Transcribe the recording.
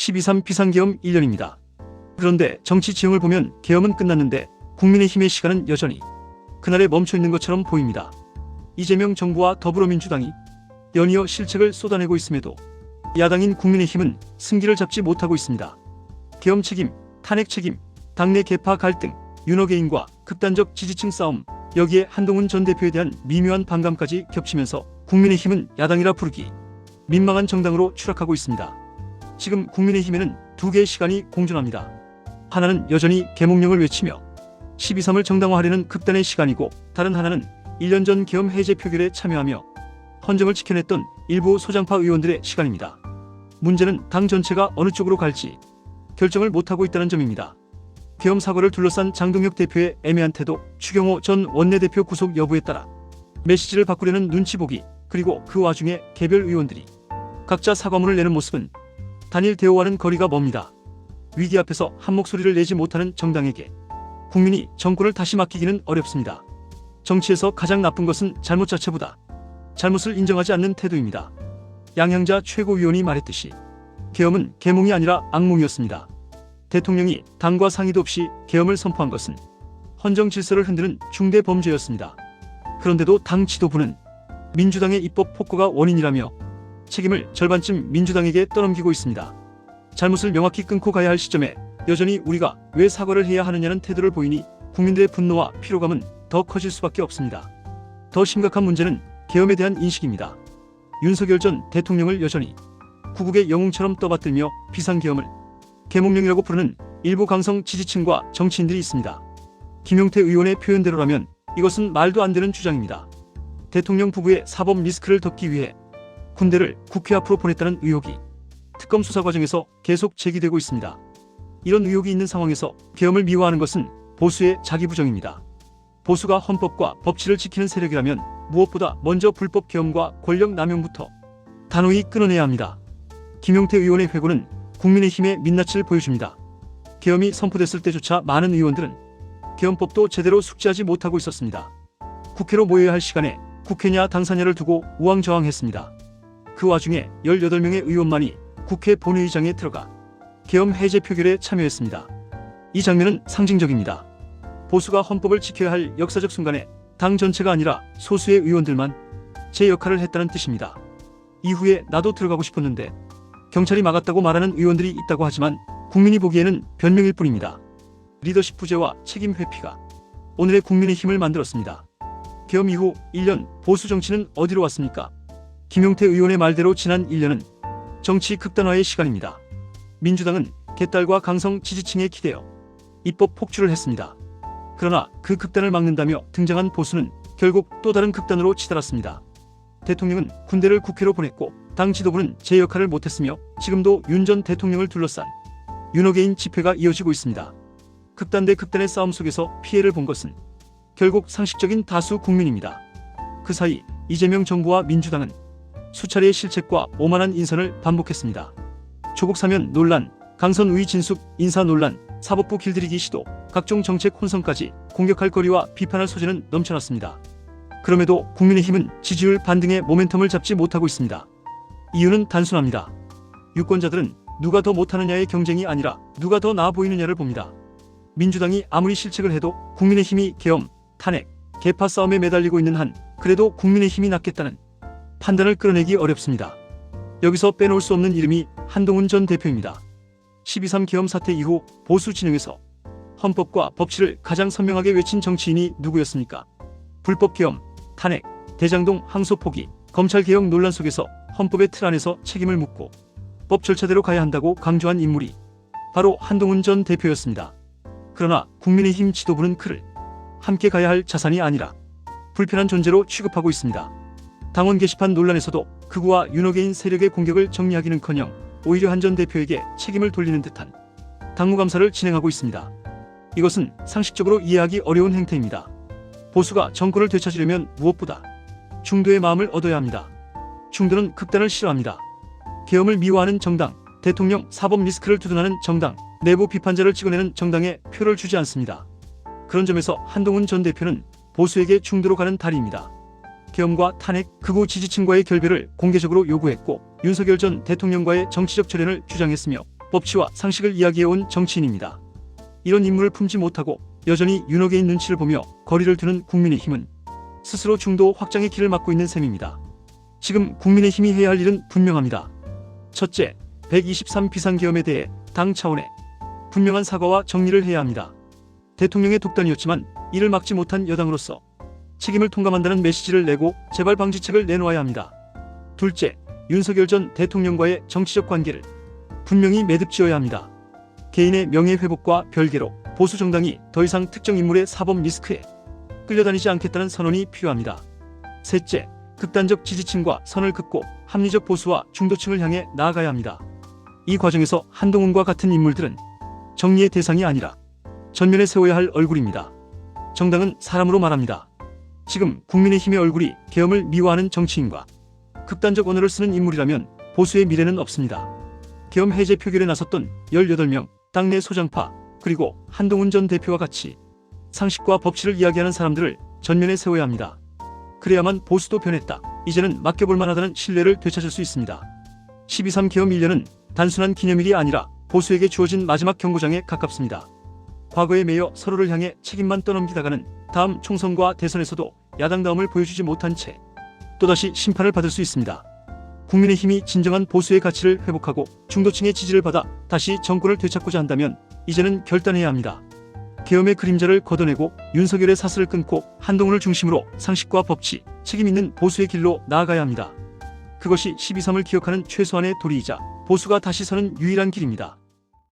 12.3 비상계엄 1년입니다. 그런데 정치 지형을 보면 계엄은 끝났는데 국민의힘의 시간은 여전히 그날에 멈춰 있는 것처럼 보입니다. 이재명 정부와 더불어민주당이 연이어 실책을 쏟아내고 있음에도 야당인 국민의힘은 승기를 잡지 못하고 있습니다. 계엄 책임, 탄핵 책임, 당내 개파 갈등, 윤호개인과 극단적 지지층 싸움, 여기에 한동훈 전 대표에 대한 미묘한 반감까지 겹치면서 국민의힘은 야당이라 부르기 민망한 정당으로 추락하고 있습니다. 지금 국민의힘에는 두 개의 시간이 공존합니다. 하나는 여전히 개몽령을 외치며 12.3을 정당화하려는 극단의 시간이고 다른 하나는 1년 전 계엄 해제 표결에 참여하며 헌정을 지켜냈던 일부 소장파 의원들의 시간입니다. 문제는 당 전체가 어느 쪽으로 갈지 결정을 못하고 있다는 점입니다. 계엄 사고를 둘러싼 장동혁 대표의 애매한 태도, 추경호 전 원내대표 구속 여부에 따라 메시지를 바꾸려는 눈치 보기, 그리고 그 와중에 개별 의원들이 각자 사과문을 내는 모습은 단일 대오와는 거리가 멉니다. 위기 앞에서 한 목소리를 내지 못하는 정당에게 국민이 정권을 다시 맡기기는 어렵습니다. 정치에서 가장 나쁜 것은 잘못 자체보다 잘못을 인정하지 않는 태도입니다. 양향자 최고위원이 말했듯이 계엄은 계몽이 아니라 악몽이었습니다. 대통령이 당과 상의도 없이 계엄을 선포한 것은 헌정 질서를 흔드는 중대 범죄였습니다. 그런데도 당 지도부는 민주당의 입법 폭거가 원인이라며 책임을 절반쯤 민주당에게 떠넘기고 있습니다. 잘못을 명확히 끊고 가야 할 시점에 여전히 우리가 왜 사과를 해야 하느냐는 태도를 보이니 국민들의 분노와 피로감은 더 커질 수밖에 없습니다. 더 심각한 문제는 계엄에 대한 인식입니다. 윤석열 전 대통령을 여전히 구국의 영웅처럼 떠받들며 비상계엄을 계몽령이라고 부르는 일부 강성 지지층과 정치인들이 있습니다. 김용태 의원의 표현대로라면 이것은 말도 안 되는 주장입니다. 대통령 부부의 사법 리스크를 덮기 위해 군대를 국회 앞으로 보냈다는 의혹이 특검 수사 과정에서 계속 제기되고 있습니다. 이런 의혹이 있는 상황에서 계엄을 미화하는 것은 보수의 자기 부정입니다. 보수가 헌법과 법치를 지키는 세력이라면 무엇보다 먼저 불법 계엄과 권력 남용부터 단호히 끊어내야 합니다. 김용태 의원의 회고는 국민의힘의 민낯을 보여줍니다. 계엄이 선포됐을 때조차 많은 의원들은 계엄법도 제대로 숙지하지 못하고 있었습니다. 국회로 모여야 할 시간에 국회냐 당사냐를 두고 우왕좌왕했습니다. 그 와중에 18명의 의원만이 국회 본회의장에 들어가 계엄 해제 표결에 참여했습니다. 이 장면은 상징적입니다. 보수가 헌법을 지켜야 할 역사적 순간에 당 전체가 아니라 소수의 의원들만 제 역할을 했다는 뜻입니다. 이후에 나도 들어가고 싶었는데 경찰이 막았다고 말하는 의원들이 있다고 하지만 국민이 보기에는 변명일 뿐입니다. 리더십 부재와 책임 회피가 오늘의 국민의 힘을 만들었습니다. 계엄 이후 1년 보수 정치는 어디로 왔습니까? 김용태 의원의 말대로 지난 1년은 정치 극단화의 시간입니다. 민주당은 개딸과 강성 지지층에 기대어 입법 폭주를 했습니다. 그러나 그 극단을 막는다며 등장한 보수는 결국 또 다른 극단으로 치달았습니다. 대통령은 군대를 국회로 보냈고 당 지도부는 제 역할을 못했으며 지금도 윤 전 대통령을 둘러싼 윤호개인 집회가 이어지고 있습니다. 극단 대 극단의 싸움 속에서 피해를 본 것은 결국 상식적인 다수 국민입니다. 그 사이 이재명 정부와 민주당은 수차례의 실책과 오만한 인선을 반복했습니다. 조국 사면 논란, 강선 우위 진숙 인사 논란, 사법부 길들이기 시도, 각종 정책 혼선까지 공격할 거리와 비판할 소재는 넘쳐났습니다. 그럼에도 국민의힘은 지지율 반등의 모멘텀을 잡지 못하고 있습니다. 이유는 단순합니다. 유권자들은 누가 더 못하느냐의 경쟁이 아니라 누가 더 나아 보이느냐를 봅니다. 민주당이 아무리 실책을 해도 국민의힘이 계엄, 탄핵, 개파 싸움에 매달리고 있는 한 그래도 국민의힘이 낫겠다는 판단을 끌어내기 어렵습니다. 여기서 빼놓을 수 없는 이름이 한동훈 전 대표입니다. 12.3 계엄 사태 이후 보수 진영에서 헌법과 법치를 가장 선명하게 외친 정치인이 누구였습니까? 불법 계엄, 탄핵, 대장동 항소 포기, 검찰 개혁 논란 속에서 헌법의 틀 안에서 책임을 묻고 법 절차대로 가야 한다고 강조한 인물이 바로 한동훈 전 대표였습니다. 그러나 국민의힘 지도부는 그를 함께 가야 할 자산이 아니라 불편한 존재로 취급하고 있습니다. 당원 게시판 논란에서도 극우와 윤호개인 세력의 공격을 정리하기는커녕 오히려 한 전 대표에게 책임을 돌리는 듯한 당무 감사를 진행하고 있습니다. 이것은 상식적으로 이해하기 어려운 행태입니다. 보수가 정권을 되찾으려면 무엇보다 중도의 마음을 얻어야 합니다. 중도는 극단을 싫어합니다. 계엄을 미화하는 정당, 대통령 사법 리스크를 두둔하는 정당, 내부 비판자를 찍어내는 정당에 표를 주지 않습니다. 그런 점에서 한동훈 전 대표는 보수에게 중도로 가는 다리입니다. 계엄과 탄핵, 극우 지지층과의 결별을 공개적으로 요구했고 윤석열 전 대통령과의 정치적 절연을 주장했으며 법치와 상식을 이야기해온 정치인입니다. 이런 인물을 품지 못하고 여전히 윤호계인 눈치를 보며 거리를 두는 국민의힘은 스스로 중도 확장의 길을 막고 있는 셈입니다. 지금 국민의힘이 해야 할 일은 분명합니다. 첫째, 123 비상계엄에 대해 당 차원의 분명한 사과와 정리를 해야 합니다. 대통령의 독단이었지만 이를 막지 못한 여당으로서 책임을 통감한다는 메시지를 내고 재발 방지책을 내놓아야 합니다. 둘째, 윤석열 전 대통령과의 정치적 관계를 분명히 매듭지어야 합니다. 개인의 명예 회복과 별개로 보수 정당이 더 이상 특정 인물의 사법 리스크에 끌려다니지 않겠다는 선언이 필요합니다. 셋째, 극단적 지지층과 선을 긋고 합리적 보수와 중도층을 향해 나아가야 합니다. 이 과정에서 한동훈과 같은 인물들은 정리의 대상이 아니라 전면에 세워야 할 얼굴입니다. 정당은 사람으로 말합니다. 지금 국민의힘의 얼굴이 계엄을 미화하는 정치인과 극단적 언어를 쓰는 인물이라면 보수의 미래는 없습니다. 계엄 해제 표결에 나섰던 18명 당내 소장파 그리고 한동훈 전 대표와 같이 상식과 법치를 이야기하는 사람들을 전면에 세워야 합니다. 그래야만 보수도 변했다. 이제는 맡겨볼 만하다는 신뢰를 되찾을 수 있습니다. 12.3 계엄 1년은 단순한 기념일이 아니라 보수에게 주어진 마지막 경고장에 가깝습니다. 과거에 매여 서로를 향해 책임만 떠넘기다가는 다음 총선과 대선에서도 야당다움을 보여주지 못한 채 또다시 심판을 받을 수 있습니다. 국민의힘이 진정한 보수의 가치를 회복하고 중도층의 지지를 받아 다시 정권을 되찾고자 한다면 이제는 결단해야 합니다. 계엄의 그림자를 걷어내고 윤석열의 사슬을 끊고 한동훈을 중심으로 상식과 법치, 책임 있는 보수의 길로 나아가야 합니다. 그것이 12.3을 기억하는 최소한의 도리이자 보수가 다시 서는 유일한 길입니다.